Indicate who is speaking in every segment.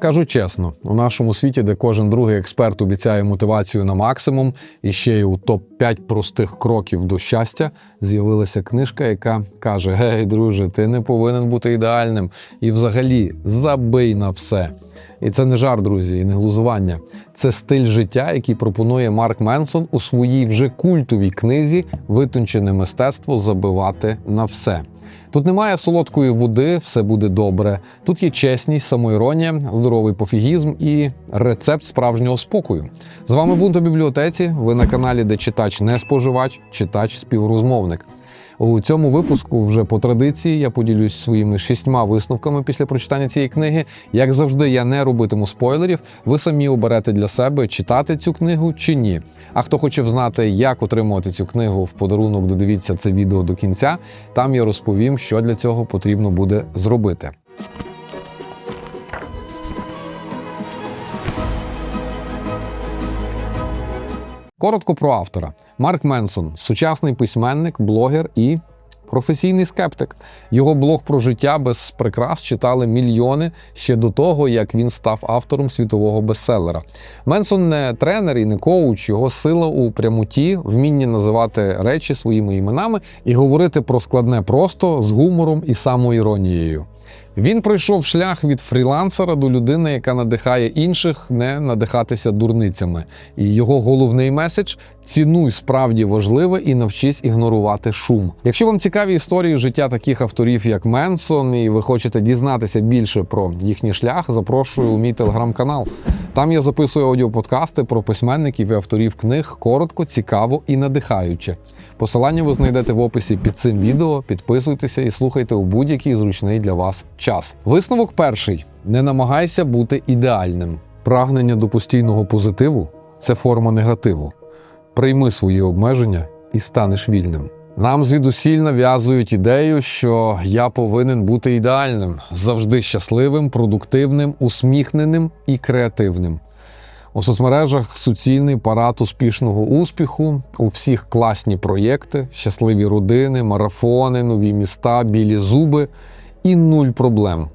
Speaker 1: Скажу чесно, у нашому світі, де кожен другий експерт обіцяє мотивацію на максимум, і ще й у топ-5 простих кроків до щастя, з'явилася книжка, яка каже: Гей, друже, ти не повинен бути ідеальним. І взагалі забий на все. І це не жарт, друзі, і не глузування. Це стиль життя, який пропонує Марк Менсон у своїй вже культовій книзі Витончене мистецтво забивати на все. Тут немає солодкої води, все буде добре. Тут є чесність, самоіронія, здоровий пофігізм і рецепт справжнього спокою. З вами Бунт бібліотеці. Ви на каналі, де читач не споживач, читач співрозмовник. У цьому випуску, вже по традиції, я поділюсь своїми шістьма висновками після прочитання цієї книги. Як завжди, я не робитиму спойлерів. Ви самі оберете для себе читати цю книгу чи ні. А хто хоче знати, як отримувати цю книгу в подарунок, додивіться це відео до кінця. Там я розповім, що для цього потрібно буде зробити. Коротко про автора. Марк Менсон сучасний письменник, блогер і професійний скептик. Його блог про життя без прикрас читали мільйони ще до того, як він став автором світового бестселера. Менсон не тренер і не коуч, його сила у прямоті, вмінні називати речі своїми іменами і говорити про складне просто з гумором і самоіронією. Він пройшов шлях від фрілансера до людини, яка надихає інших не надихатися дурницями. І його головний меседж цінуй справді важливе і навчись ігнорувати шум. Якщо вам цікаві історії життя таких авторів, як Менсон, і ви хочете дізнатися більше про їхній шлях, запрошую у мій телеграм-канал. Там я записую аудіоподкасти про письменників і авторів книг коротко, цікаво і надихаюче. Посилання ви знайдете в описі під цим відео. Підписуйтеся і слухайте у будь-який зручний для вас час. Висновок перший: не намагайся бути ідеальним. Прагнення до постійного позитиву це форма негативу. Прийми свої обмеження і станеш вільним. Нам звідусіль нав'язують ідею, що я повинен бути ідеальним, завжди щасливим, продуктивним, усміхненим і креативним. У соцмережах суцільний парад успішного успіху, у всіх класні проєкти, щасливі родини, марафони, нові міста, білі зуби і нуль проблем.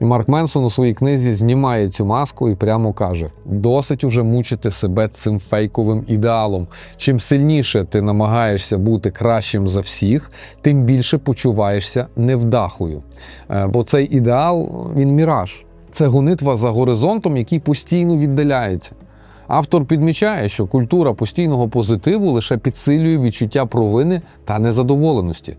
Speaker 1: І Марк Менсон у своїй книзі знімає цю маску і прямо каже: досить уже мучити себе цим фейковим ідеалом. Чим сильніше ти намагаєшся бути кращим за всіх, тим більше почуваєшся невдахою. Е, Бо цей ідеал він міраж. Це гонитва за горизонтом, який постійно віддаляється. Автор підмічає, що культура постійного позитиву лише підсилює відчуття провини та незадоволеності.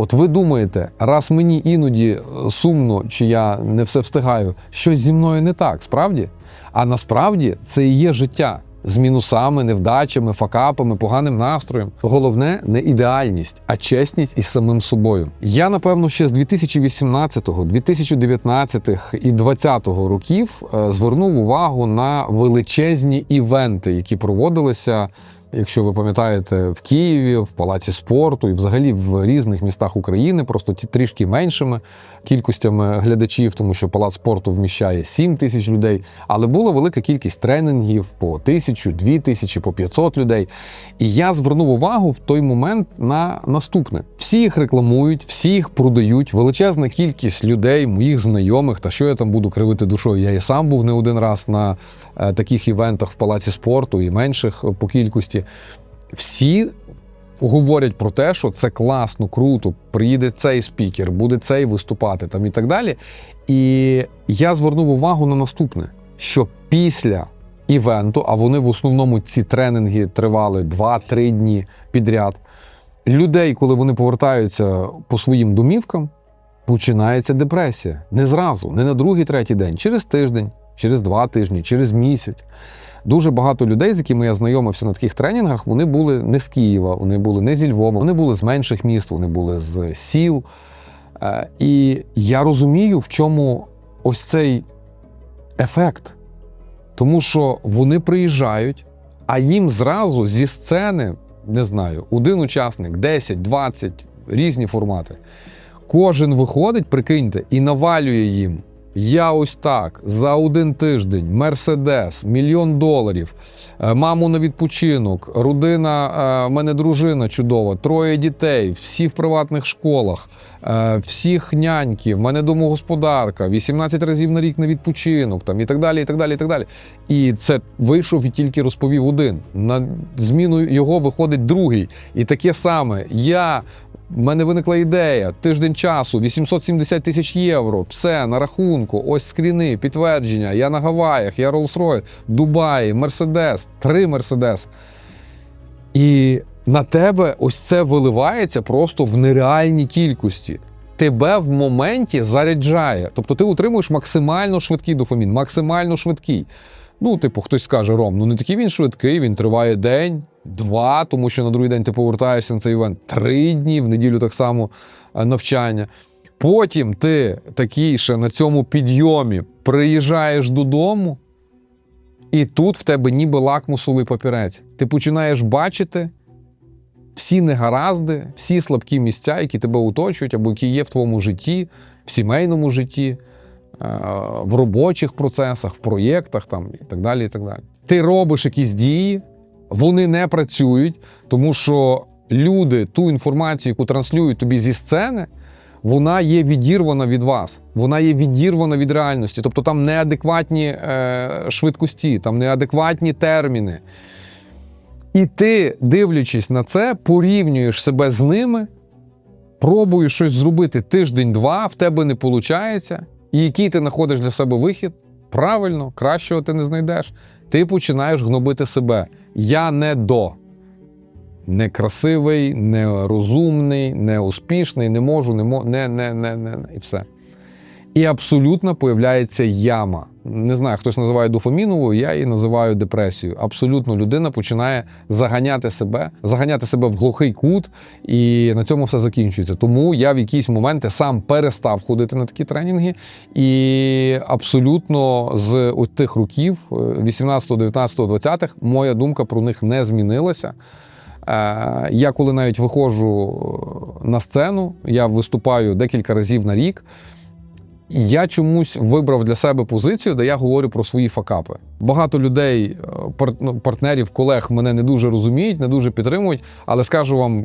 Speaker 1: От ви думаєте, раз мені іноді е, сумно, чи я не все встигаю, щось зі мною не так, справді? А насправді це і є життя з мінусами, невдачами, факапами, поганим настроєм. Головне не ідеальність, а чесність із самим собою. Я напевно ще з 2018, 2019 і 2020 років е, звернув увагу на величезні івенти, які проводилися. Якщо ви пам'ятаєте, в Києві, в Палаці спорту і взагалі в різних містах України, просто ті трішки меншими кількостями глядачів, тому що палац спорту вміщає 7 тисяч людей, але була велика кількість тренінгів по тисячу, дві тисячі, по 500 людей. І я звернув увагу в той момент на наступне: всі їх рекламують, всі їх продають. Величезна кількість людей, моїх знайомих, та що я там буду кривити душою. Я і сам був не один раз на е, таких івентах в палаці спорту і менших по кількості. Всі говорять про те, що це класно, круто, приїде цей спікер, буде цей виступати там і так далі. І я звернув увагу на наступне: що після івенту, а вони в основному ці тренінги тривали 2-3 дні підряд. Людей, коли вони повертаються по своїм домівкам, починається депресія. Не зразу, не на другий, третій день, через тиждень, через два тижні, через місяць. Дуже багато людей, з якими я знайомився на таких тренінгах, вони були не з Києва, вони були не зі Львова, вони були з менших міст, вони були з сіл. Е, І я розумію, в чому ось цей ефект. Тому що вони приїжджають, а їм зразу зі сцени, не знаю, один учасник, 10, 20, різні формати. Кожен виходить, прикиньте, і навалює їм Я ось так за один тиждень, Мерседес, мільйон доларів, е, маму на відпочинок, родина, е, мене дружина чудова, троє дітей, всі в приватних школах, е, всіх няньки, в мене домогосподарка, 18 разів на рік на відпочинок, там і так далі. І так далі, і так далі. І це вийшов і тільки розповів один. На зміну його виходить другий. І таке саме. Я в мене виникла ідея, тиждень часу, 870 тисяч євро, все на рахунку, ось скріни, підтвердження. Я на Гаваях, я Rolls-Royce, Дубаї, Мерседес, три Мерседес. І на тебе ось це виливається просто в нереальній кількості. Тебе в моменті заряджає. Тобто ти утримуєш максимально швидкий дофамін, максимально швидкий. Ну, типу, хтось скаже, Ром, ну не такий він швидкий, він триває день, два, тому що на другий день ти повертаєшся на цей івент, три дні, в неділю так само е, навчання. Потім ти такий ще на цьому підйомі приїжджаєш додому, і тут в тебе ніби лакмусовий папірець. Ти починаєш бачити всі негаразди, всі слабкі місця, які тебе оточують, або які є в твоєму житті, в сімейному житті, е, в робочих процесах, в проєктах там, і так далі. і так далі. Ти робиш якісь дії, вони не працюють, тому що люди ту інформацію, яку транслюють тобі зі сцени, вона є відірвана від вас, вона є відірвана від реальності. Тобто там неадекватні е, швидкості, там неадекватні терміни. І ти, дивлячись на це, порівнюєш себе з ними, пробуєш щось зробити тиждень-два, в тебе не виходить. І який ти знаходиш для себе вихід? Правильно, кращого ти не знайдеш. Ти починаєш гнобити себе. Я не до. Не красивий, неуспішний, не успішний, не можу, не мо... не, не, не, не, не, і все. І абсолютно появляється яма. Не знаю, хтось називає дофаміновою, я її називаю депресією. Абсолютно людина починає заганяти себе, заганяти себе в глухий кут, і на цьому все закінчується. Тому я в якісь моменти сам перестав ходити на такі тренінги, і абсолютно з тих років, 18, 19, 20, моя думка про них не змінилася. Е, Я коли навіть виходжу на сцену, я виступаю декілька разів на рік. Я чомусь вибрав для себе позицію, де я говорю про свої факапи. Багато людей, е, ну, партнерів, колег мене не дуже розуміють, не дуже підтримують, але скажу вам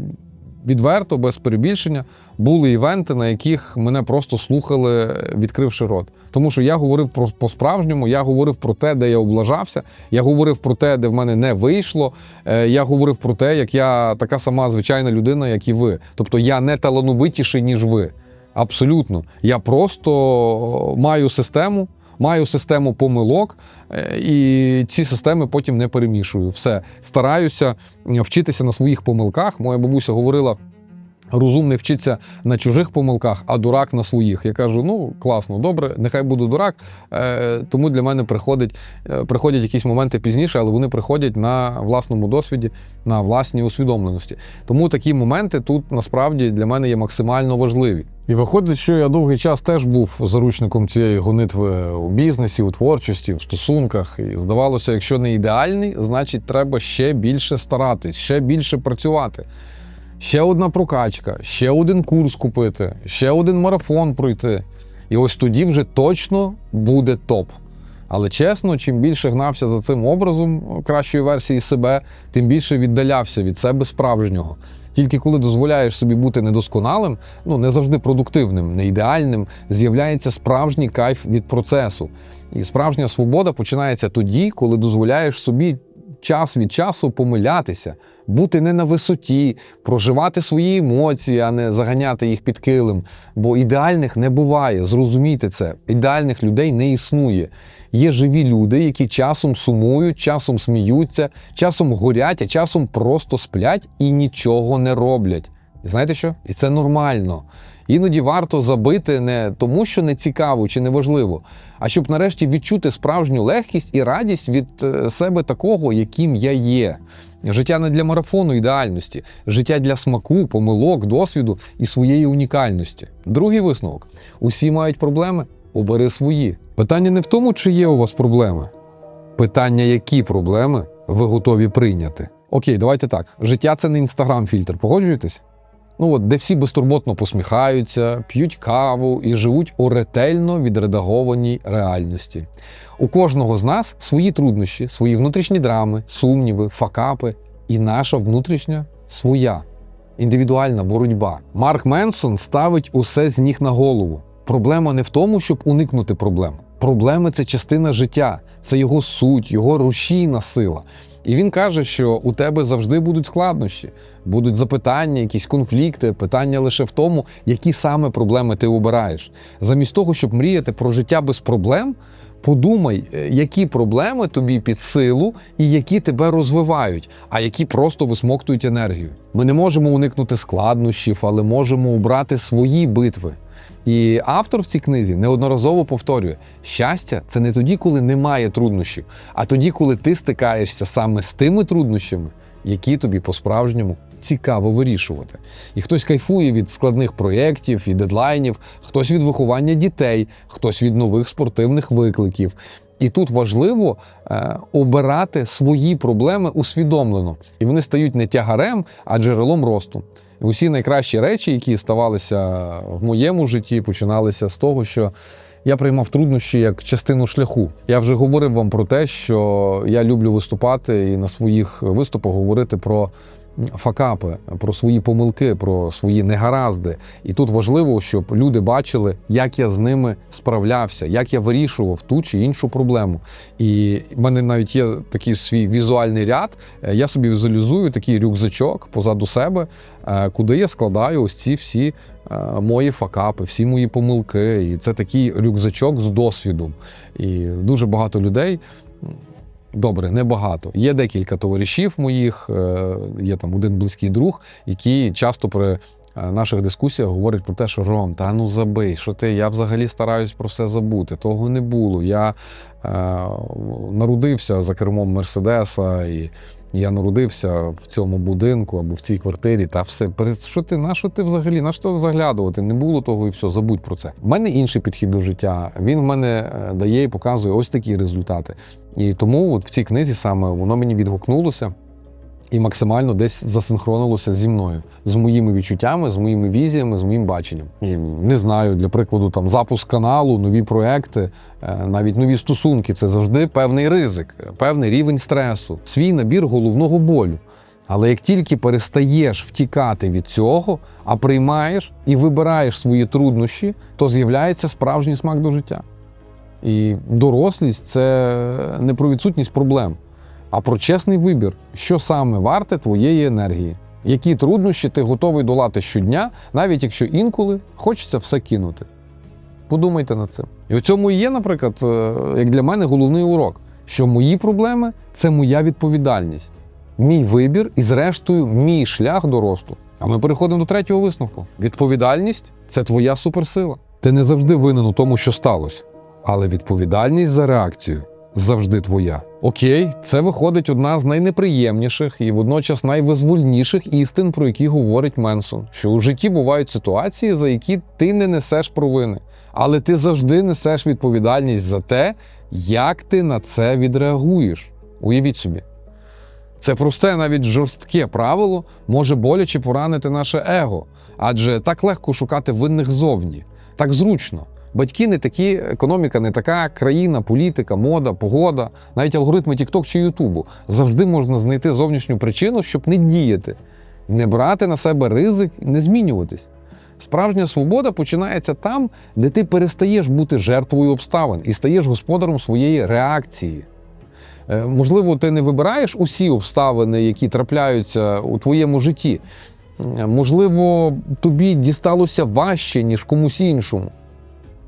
Speaker 1: відверто, без перебільшення, були івенти, на яких мене просто слухали, відкривши рот. Тому що я говорив про по-справжньому, я говорив про те, де я облажався, я говорив про те, де в мене не вийшло. е, Я говорив про те, як я така сама звичайна людина, як і ви. Тобто я не талановитіший, ніж ви. Абсолютно. Я просто маю систему, маю систему помилок, е, і ці системи потім не перемішую. Все стараюся вчитися на своїх помилках. Моя бабуся говорила. Розумний вчиться на чужих помилках, а дурак на своїх. Я кажу: ну класно, добре, нехай буду дурак. Е, тому для мене приходить, е, приходять якісь моменти пізніше, але вони приходять на власному досвіді, на власній усвідомленості. Тому такі моменти тут насправді для мене є максимально важливі. І виходить, що я довгий час теж був заручником цієї гонитви у бізнесі, у творчості, в стосунках. І здавалося, якщо не ідеальний, значить треба ще більше старатись, ще більше працювати. Ще одна прокачка, ще один курс купити, ще один марафон пройти. І ось тоді вже точно буде топ. Але чесно, чим більше гнався за цим образом кращої версії себе, тим більше віддалявся від себе справжнього. Тільки коли дозволяєш собі бути недосконалим, ну не завжди продуктивним, не ідеальним, з'являється справжній кайф від процесу. І справжня свобода починається тоді, коли дозволяєш собі час від часу помилятися, бути не на висоті, проживати свої емоції, а не заганяти їх під килим. Бо ідеальних не буває. Зрозумійте це. Ідеальних людей не існує. Є живі люди, які часом сумують, часом сміються, часом горять, а часом просто сплять і нічого не роблять. І знаєте що? І це нормально. Іноді варто забити не тому, що не цікаво чи не важливо, а щоб нарешті відчути справжню легкість і радість від е, себе такого, яким я є. Життя не для марафону ідеальності, життя для смаку, помилок, досвіду і своєї унікальності. Другий висновок: усі мають проблеми, обери свої. Питання не в тому, чи є у вас проблеми. Питання, які проблеми ви готові прийняти. Окей, давайте так. Життя це не інстаграм-фільтр. Погоджуєтесь? Ну от де всі безтурботно посміхаються, п'ють каву і живуть у ретельно відредагованій реальності. У кожного з нас свої труднощі, свої внутрішні драми, сумніви, факапи і наша внутрішня своя індивідуальна боротьба. Марк Менсон ставить усе з ніг на голову. Проблема не в тому, щоб уникнути проблем. Проблеми це частина життя, це його суть, його рушійна сила. І він каже, що у тебе завжди будуть складнощі, будуть запитання, якісь конфлікти. Питання лише в тому, які саме проблеми ти обираєш. Замість того, щоб мріяти про життя без проблем, подумай, е, які проблеми тобі під силу і які тебе розвивають, а які просто висмоктують енергію. Ми не можемо уникнути складнощів, але можемо обрати свої битви. І автор в цій книзі неодноразово повторює: щастя це не тоді, коли немає труднощів, а тоді, коли ти стикаєшся саме з тими труднощами, які тобі по-справжньому цікаво вирішувати. І хтось кайфує від складних проєктів і дедлайнів, хтось від виховання дітей, хтось від нових спортивних викликів. І тут важливо е, обирати свої проблеми усвідомлено, і вони стають не тягарем, а джерелом росту. Усі найкращі речі, які ставалися в моєму житті, починалися з того, що я приймав труднощі як частину шляху. Я вже говорив вам про те, що я люблю виступати і на своїх виступах говорити про факапи, про свої помилки, про свої негаразди. І тут важливо, щоб люди бачили, як я з ними справлявся, як я вирішував ту чи іншу проблему. І в мене навіть є такий свій візуальний ряд. Е, Я собі візуалізую такий рюкзачок позаду себе, е, куди я складаю ось ці всі. е, Мої факапи, всі мої помилки, і це такий рюкзачок з досвідом. І дуже багато людей Добре, небагато. Є декілька товаришів моїх, е, є там один близький друг, які часто при е, наших дискусіях говорять про те, що Ром, та ну забий, що ти, я взагалі стараюсь про все забути. Того не було. Я е, народився за кермом Мерседеса, і я народився в цьому будинку або в цій квартирі, та все. Що ти, на що ти взагалі? На що заглядувати? Не було того і все, забудь про це. У мене інший підхід до життя. Він в мене е, дає і показує ось такі результати. І тому от в цій книзі саме воно мені відгукнулося і максимально десь засинхронилося зі мною, з моїми відчуттями, з моїми візіями, з моїм баченням. І не знаю, для прикладу, там запуск каналу, нові проекти, е, навіть нові стосунки це завжди певний ризик, певний рівень стресу, свій набір головного болю. Але як тільки перестаєш втікати від цього, а приймаєш і вибираєш свої труднощі, то з'являється справжній смак до життя. І дорослість це не про відсутність проблем, а про чесний вибір, що саме варте твоєї енергії, які труднощі ти готовий долати щодня, навіть якщо інколи хочеться все кинути. Подумайте над цим. І у цьому і є, наприклад, е, як для мене головний урок, що мої проблеми це моя відповідальність, мій вибір і, зрештою, мій шлях до росту. А ми переходимо до третього висновку: відповідальність це твоя суперсила. Ти не завжди винен у тому, що сталося, але відповідальність за реакцію завжди твоя. Окей, це виходить одна з найнеприємніших і водночас найвизвольніших істин, про які говорить Менсон, що у житті бувають ситуації, за які ти не несеш провини, але ти завжди несеш відповідальність за те, як ти на це відреагуєш. Уявіть собі. Це просте, навіть жорстке правило може боляче поранити наше его, адже так легко шукати винних зовні, так зручно. Батьки не такі, економіка не така, країна, політика, мода, погода, навіть алгоритми TikTok чи Ютубу. Завжди можна знайти зовнішню причину, щоб не діяти, не брати на себе ризик, не змінюватись. Справжня свобода починається там, де ти перестаєш бути жертвою обставин і стаєш господарем своєї реакції. Е, Можливо, ти не вибираєш усі обставини, які трапляються у твоєму житті. Можливо, тобі дісталося важче, ніж комусь іншому.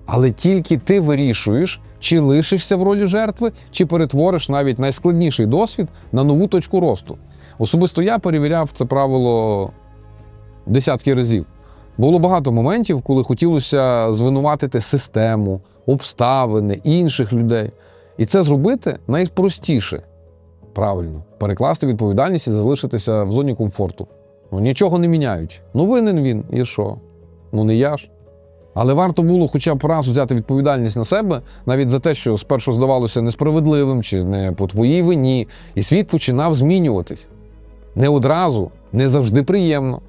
Speaker 1: Але тільки ти вирішуєш, чи лишишся в ролі жертви, чи перетвориш навіть найскладніший досвід на нову точку росту. Особисто я перевіряв це правило десятки разів. Було багато моментів, коли хотілося звинуватити систему, обставини, інших людей. І це зробити найпростіше. Правильно, перекласти відповідальність і залишитися в зоні комфорту. Ну, нічого не міняючи. Ну, винен він, і що? Ну, не я ж. Але варто було хоча б раз взяти відповідальність на себе, навіть за те, що спершу здавалося несправедливим чи не по твоїй вині, і світ починав змінюватись. Не одразу, не завжди приємно.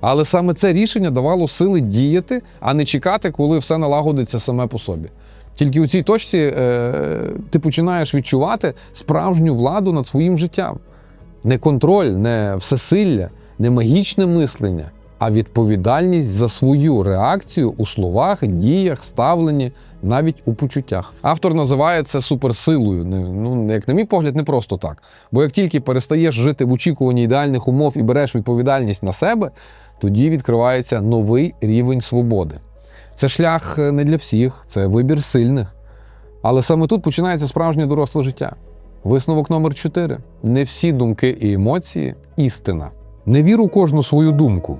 Speaker 1: Але саме це рішення давало сили діяти, а не чекати, коли все налагодиться саме по собі. Тільки у цій точці е, ти починаєш відчувати справжню владу над своїм життям. Не контроль, не всесилля, не магічне мислення, а відповідальність за свою реакцію у словах, діях, ставленні, навіть у почуттях. Автор називає це суперсилою. Ну, як на мій погляд, не просто так. Бо як тільки перестаєш жити в очікуванні ідеальних умов і береш відповідальність на себе, тоді відкривається новий рівень свободи. Це шлях е, не для всіх, це вибір сильних. Але саме тут починається справжнє доросле життя. Висновок номер 4. Не всі думки і емоції істина. Не вір у кожну свою думку.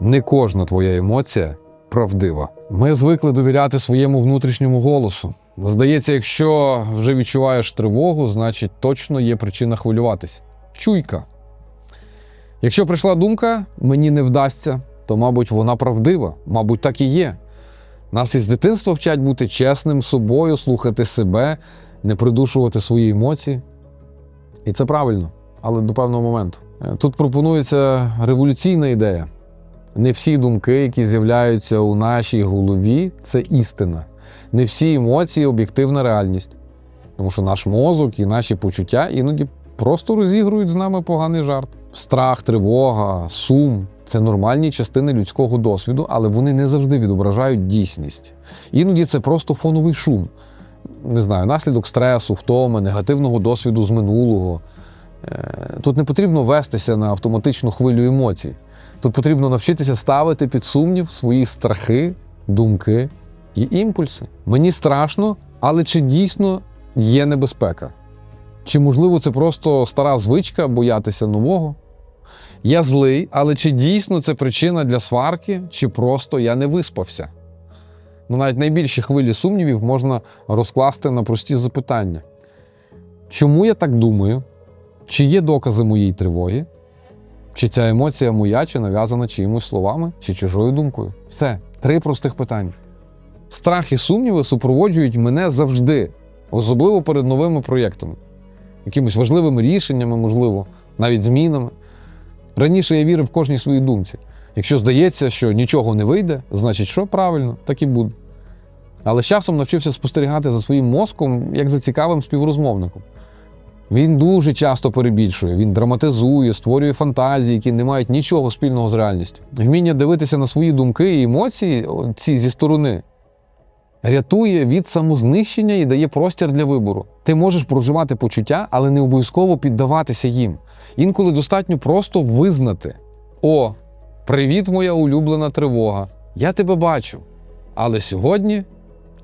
Speaker 1: Не кожна твоя емоція правдива. Ми звикли довіряти своєму внутрішньому голосу. Здається, якщо вже відчуваєш тривогу, значить точно є причина хвилюватись. Чуйка. Якщо прийшла думка, мені не вдасться, то, мабуть, вона правдива, мабуть, так і є. Нас із дитинства вчать бути чесним собою, слухати себе, не придушувати свої емоції. І це правильно, але до певного моменту. Е, Тут пропонується революційна ідея. Не всі думки, які з'являються у нашій голові, це істина. Не всі емоції об'єктивна реальність. Тому що наш мозок і наші почуття іноді просто розігрують з нами поганий жарт. Страх, тривога, сум це нормальні частини людського досвіду, але вони не завжди відображають дійсність. Іноді це просто фоновий шум. Не знаю, наслідок стресу, втоми, негативного досвіду з минулого. Е, Тут не потрібно вестися на автоматичну хвилю емоцій. Тут потрібно навчитися ставити під сумнів свої страхи, думки і імпульси. Мені страшно, але чи дійсно є небезпека? Чи можливо це просто стара звичка боятися нового? Я злий, але чи дійсно це причина для сварки, чи просто я не виспався? Ну, навіть найбільші хвилі сумнівів можна розкласти на прості запитання: чому я так думаю? Чи є докази моєї тривоги? Чи ця емоція моя, чи нав'язана чиїмось словами, чи чужою думкою? Все, три простих питання. Страх і сумніви супроводжують мене завжди, особливо перед новими проєктами, якимись важливими рішеннями, можливо, навіть змінами. Раніше я вірив в кожній своїй думці. Якщо здається, що нічого не вийде, значить, що правильно, так і буде. Але з часом навчився спостерігати за своїм мозком як за цікавим співрозмовником. Він дуже часто перебільшує, він драматизує, створює фантазії, які не мають нічого спільного з реальністю. Вміння дивитися на свої думки і емоції, ці зі сторони, рятує від самознищення і дає простір для вибору. Ти можеш проживати почуття, але не обов'язково піддаватися їм. Інколи достатньо просто визнати: О, привіт, моя улюблена тривога! Я тебе бачу. Але сьогодні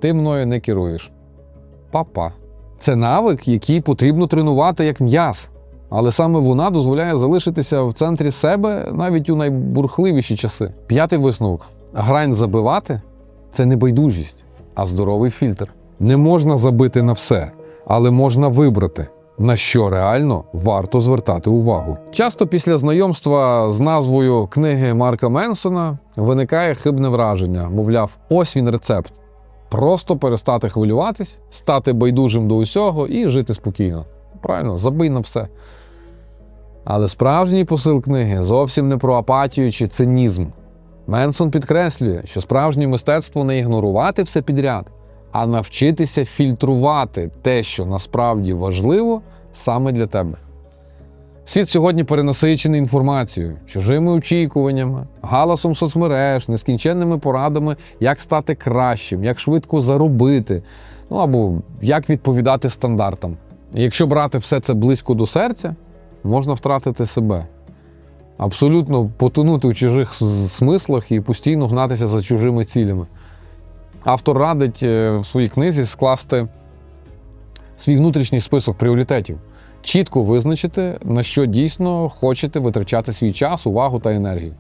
Speaker 1: ти мною не керуєш. Па-па. Це навик, який потрібно тренувати як м'яз. Але саме вона дозволяє залишитися в центрі себе навіть у найбурхливіші часи. П'ятий висновок: грань забивати це не байдужість, а здоровий фільтр. Не можна забити на все, але можна вибрати, на що реально варто звертати увагу. Часто після знайомства з назвою книги Марка Менсона виникає хибне враження, мовляв, ось він рецепт. Просто перестати хвилюватись, стати байдужим до усього і жити спокійно. Правильно, забий на все. Але справжній посил книги зовсім не про апатію чи цинізм. Менсон підкреслює, що справжнє мистецтво не ігнорувати все підряд, а навчитися фільтрувати те, що насправді важливо саме для тебе. Світ сьогодні перенасичений інформацією, чужими очікуваннями, галасом соцмереж, нескінченними порадами, як стати кращим, як швидко заробити, ну або як відповідати стандартам. Якщо брати все це близько до серця, можна втратити себе. Абсолютно потонути в чужих смислах і постійно гнатися за чужими цілями. Автор радить е, в своїй книзі скласти свій внутрішній список пріоритетів чітко визначити, на що дійсно хочете витрачати свій час, увагу та енергію.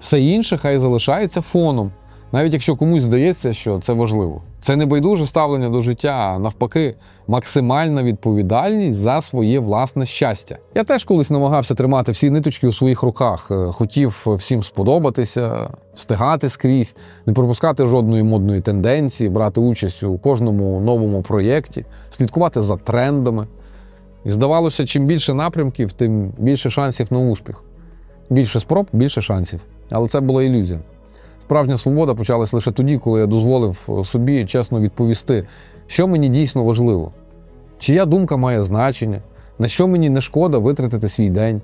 Speaker 1: Все інше хай залишається фоном, навіть якщо комусь здається, що це важливо. Це не байдуже ставлення до життя, а навпаки, максимальна відповідальність за своє власне щастя. Я теж колись намагався тримати всі ниточки у своїх руках, е, хотів всім сподобатися, встигати скрізь, не пропускати жодної модної тенденції, брати участь у кожному новому проєкті, слідкувати за трендами. І здавалося, чим більше напрямків, тим більше шансів на успіх. Більше спроб, більше шансів. Але це була ілюзія. Справжня свобода почалась лише тоді, коли я дозволив собі чесно відповісти, що мені дійсно важливо, чия думка має значення, на що мені не шкода витратити свій день.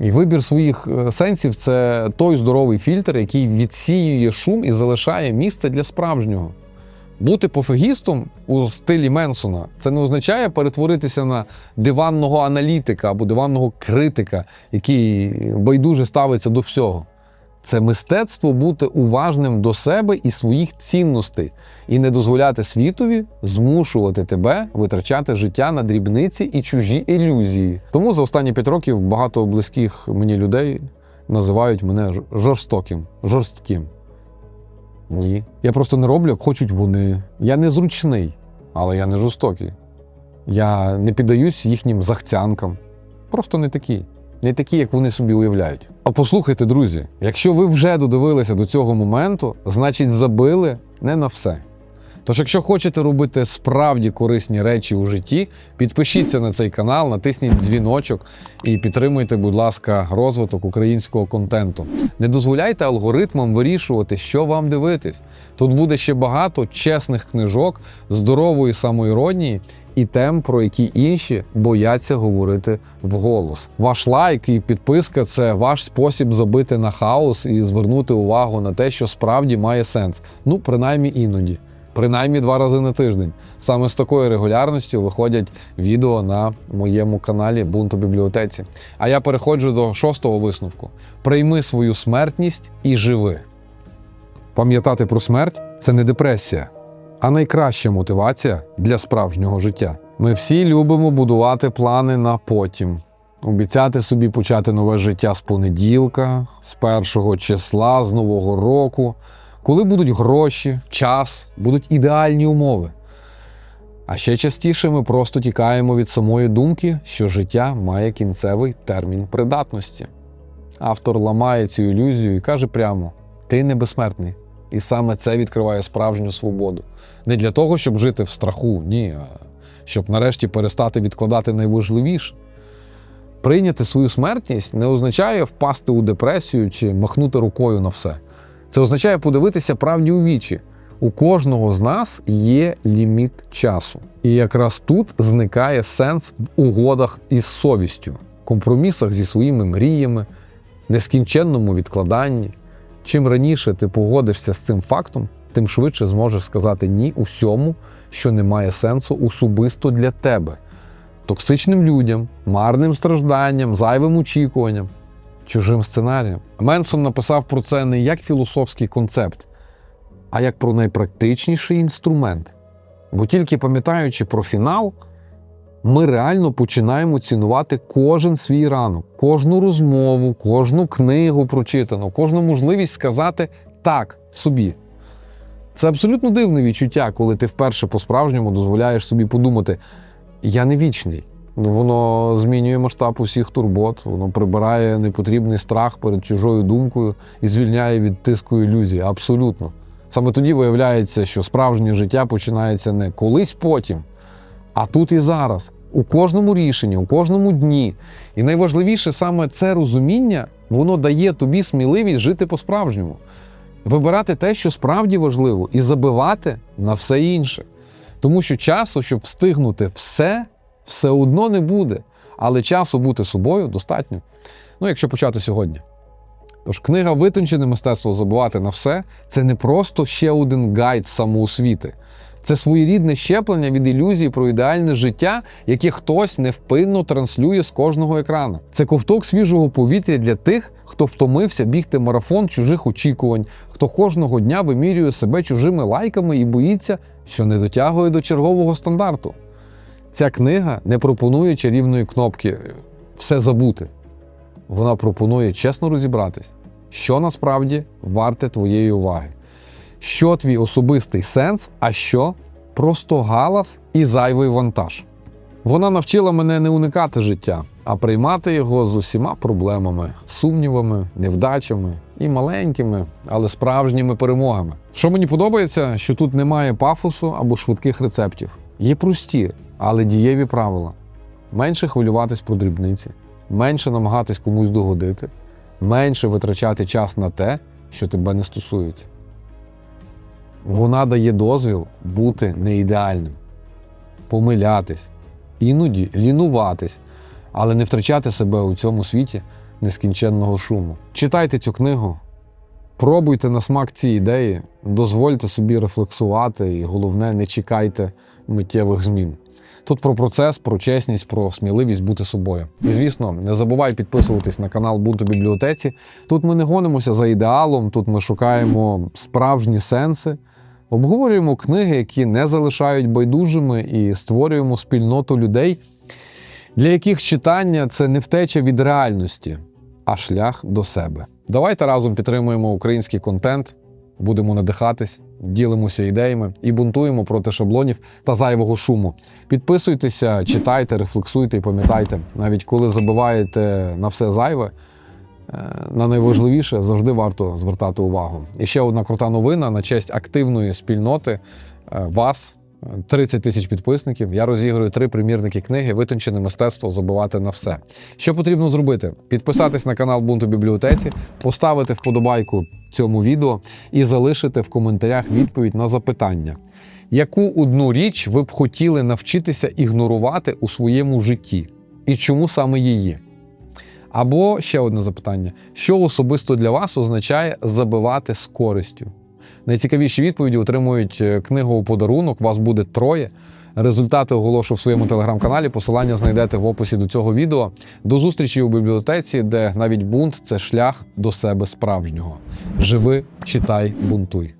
Speaker 1: І вибір своїх е, сенсів це той здоровий фільтр, який відсіює шум і залишає місце для справжнього. Бути пофігістом у стилі Менсона це не означає перетворитися на диванного аналітика або диванного критика, який байдуже ставиться до всього. Це мистецтво бути уважним до себе і своїх цінностей, і не дозволяти світові змушувати тебе витрачати життя на дрібниці і чужі ілюзії. Тому за останні п'ять років багато близьких мені людей називають мене жорстоким, жорстким. Ні. Я просто не роблю, як хочуть вони. Я не зручний, але я не жорстокий. Я не піддаюсь їхнім захцянкам. Просто не такі. Не такі, як вони собі уявляють. А послухайте, друзі, якщо ви вже додивилися до цього моменту, значить забили не на все. Тож, якщо хочете робити справді корисні речі у житті, підпишіться на цей канал, натисніть дзвіночок і підтримуйте, будь ласка, розвиток українського контенту. Не дозволяйте алгоритмам вирішувати, що вам дивитись. Тут буде ще багато чесних книжок, здорової самоіронії і тем, про які інші бояться говорити вголос. Ваш лайк і підписка це ваш спосіб забити на хаос і звернути увагу на те, що справді має сенс. Ну, принаймні іноді. Принаймні два рази на тиждень. Саме з такою регулярністю виходять відео на моєму каналі Бунт у бібліотеці. А я переходжу до шостого висновку: прийми свою смертність і живи. Пам'ятати про смерть це не депресія, а найкраща мотивація для справжнього життя. Ми всі любимо будувати плани на потім. Обіцяти собі почати нове життя з понеділка, з першого числа, з нового року, коли будуть гроші, час, будуть ідеальні умови. А ще частіше ми просто тікаємо від самої думки, що життя має кінцевий термін придатності. Автор ламає цю ілюзію і каже прямо: ти не безсмертний. І саме це відкриває справжню свободу. Не для того, щоб жити в страху, ні, а щоб нарешті перестати відкладати найважливіше. Прийняти свою смертність не означає впасти у депресію чи махнути рукою на все. Це означає подивитися правді у вічі. У кожного з нас є ліміт часу. І якраз тут зникає сенс в угодах із совістю, компромісах зі своїми мріями, нескінченному відкладанні. Чим раніше ти погодишся з цим фактом, тим швидше зможеш сказати ні усьому, що не має сенсу особисто для тебе, токсичним людям, марним стражданням, зайвим очікуванням, чужим сценаріям. Менсон написав про це не як філософський концепт, а як про найпрактичніший інструмент. Бо тільки пам'ятаючи про фінал, ми реально починаємо цінувати кожен свій ранок, кожну розмову, кожну книгу прочитану, кожну можливість сказати так собі. Це абсолютно дивне відчуття, коли ти вперше по-справжньому дозволяєш собі подумати: я не вічний. Ну, Воно змінює масштаб усіх турбот, воно прибирає непотрібний страх перед чужою думкою і звільняє від тиску ілюзії. Абсолютно. Саме тоді виявляється, що справжнє життя починається не колись потім, а тут і зараз, у кожному рішенні, у кожному дні. І найважливіше саме це розуміння, воно дає тобі сміливість жити по-справжньому, вибирати те, що справді важливо, і забивати на все інше. Тому що часу, щоб встигнути все, все одно не буде. Але часу бути собою достатньо. Ну, якщо почати сьогодні. Тож книга Витончене мистецтво забувати на все це не просто ще один гайд самоосвіти. Це своєрідне щеплення від ілюзії про ідеальне життя, яке хтось невпинно транслює з кожного екрану. Це ковток свіжого повітря для тих, хто втомився бігти марафон чужих очікувань, хто кожного дня вимірює себе чужими лайками і боїться, що не дотягує до чергового стандарту. Ця книга не пропонує чарівної кнопки все забути. Вона пропонує чесно розібратись, що насправді варте твоєї уваги, що твій особистий сенс, а що просто галас і зайвий вантаж. Вона навчила мене не уникати життя, а приймати його з усіма проблемами, сумнівами, невдачами і маленькими, але справжніми перемогами. Що мені подобається, що тут немає пафосу або швидких рецептів. Є прості, але дієві правила: менше хвилюватись про дрібниці, менше намагатись комусь догодити, менше витрачати час на те, що тебе не стосується. Вона дає дозвіл бути неідеальним, помилятись, іноді лінуватись, але не втрачати себе у цьому світі нескінченного шуму. Читайте цю книгу, пробуйте на смак ці ідеї, дозвольте собі рефлексувати, і головне, не чекайте миттєвих змін. Тут про процес, про чесність, про сміливість бути собою. І звісно, не забувай підписуватись на канал Бунту бібліотеці. Тут ми не гонимося за ідеалом, тут ми шукаємо справжні сенси, обговорюємо книги, які не залишають байдужими, і створюємо спільноту людей, для яких читання це не втеча від реальності, а шлях до себе. Давайте разом підтримуємо український контент, будемо надихатись, ділимося ідеями і бунтуємо проти шаблонів та зайвого шуму. Підписуйтеся, читайте, рефлексуйте і пам'ятайте, навіть коли забиваєте на все зайве. е, На найважливіше завжди варто звертати увагу. І ще одна крута новина на честь активної спільноти е, вас. Е, 30 тисяч підписників. Я розіграю три примірники книги Витончене мистецтво забивати на все. Що потрібно зробити? Підписатись на канал Бунту бібліотеці, поставити вподобайку цьому відео і залишити в коментарях відповідь на запитання, яку одну річ ви б хотіли навчитися ігнорувати у своєму житті, і чому саме її? Або ще одне запитання: що особисто для вас означає забивати з користю? Найцікавіші відповіді отримують е, книгу у подарунок. Вас буде троє. Результати оголошу в своєму телеграм-каналі. Посилання знайдете в описі до цього відео. До зустрічі у бібліотеці, де навіть бунт це шлях до себе справжнього. Живи, читай, бунтуй.